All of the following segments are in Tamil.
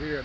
weird.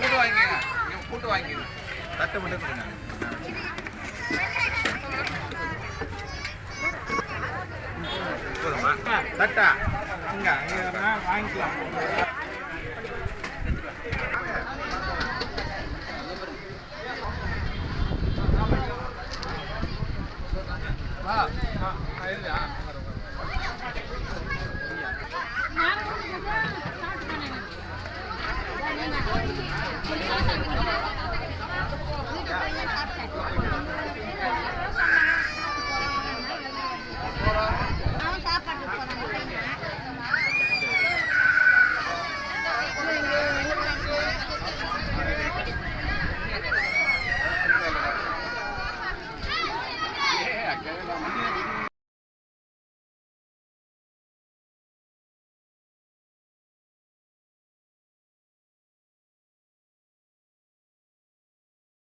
கூட்டு வாங்கிங்க கூட்டு வாங்கிங்க தட்டு மட்டும் கொடுங்க. போதுமா தட்டா? இங்க இங்க வாங்கிக்கலாம்.